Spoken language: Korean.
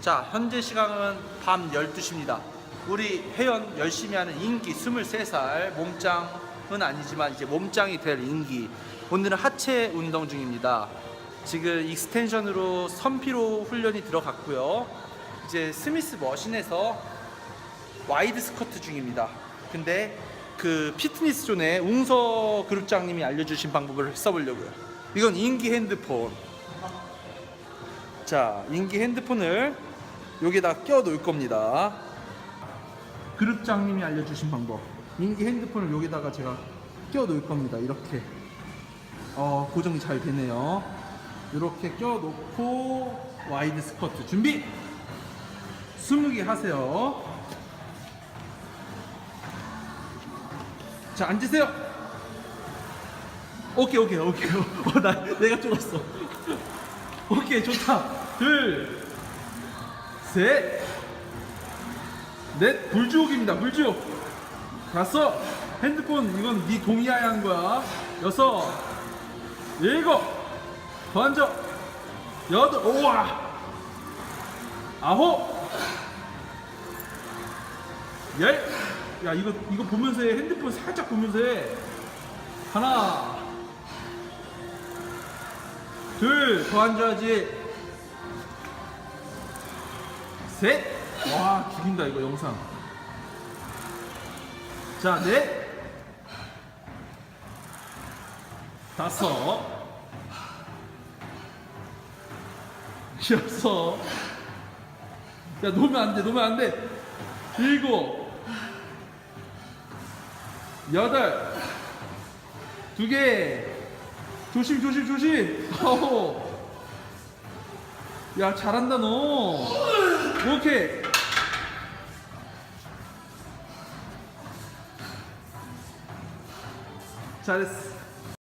자, 현재 시각은 밤 12시입니다. 우리 회원 열심히 하는 인기 23살 몸짱은 아니지만 이제 몸짱이 될 인기. 오늘은 하체 운동 중입니다. 지금 익스텐션으로 선피로 훈련이 들어갔고요. 이제 스미스 머신에서 와이드 스쿼트 중입니다. 근데 그 피트니스 존에 웅서 그룹장님이 알려주신 방법을 써보려고요. 이건 인기 핸드폰. 자, 인기 핸드폰을 여기다 껴 놓을 겁니다. 그룹장님이 알려주신 방법. 인기 핸드폰을 여기다가 제가 껴 놓을 겁니다. 이렇게. 어, 고정이 잘 되네요. 이렇게 껴 놓고 와이드 스쿼트 준비. 20개 하세요. 자, 앉으세요. 오케이, 오케이, 오케이. 어, 나, 내가 쫄았어. 오케이, 좋다. 둘, 셋, 넷, 불주옥입니다. 불주옥. 다섯, 핸드폰 이건 네 동의하에 한 거야. 여섯, 일곱, 더 앉아. 여덟, 우와. 아홉, 열. 야 이거 이거 보면서 해. 핸드폰 살짝 보면서 해. 하나, 둘, 더 앉아야지. 셋. 와, 죽인다, 이거 영상. 자, 넷. 다섯. 여섯. 야, 놓으면 안 돼, 놓으면 안 돼. 일곱. 여덟. 두 개. 조심, 조심, 조심. 아홉. 야, 잘한다, 너. 오케이. 잘했어.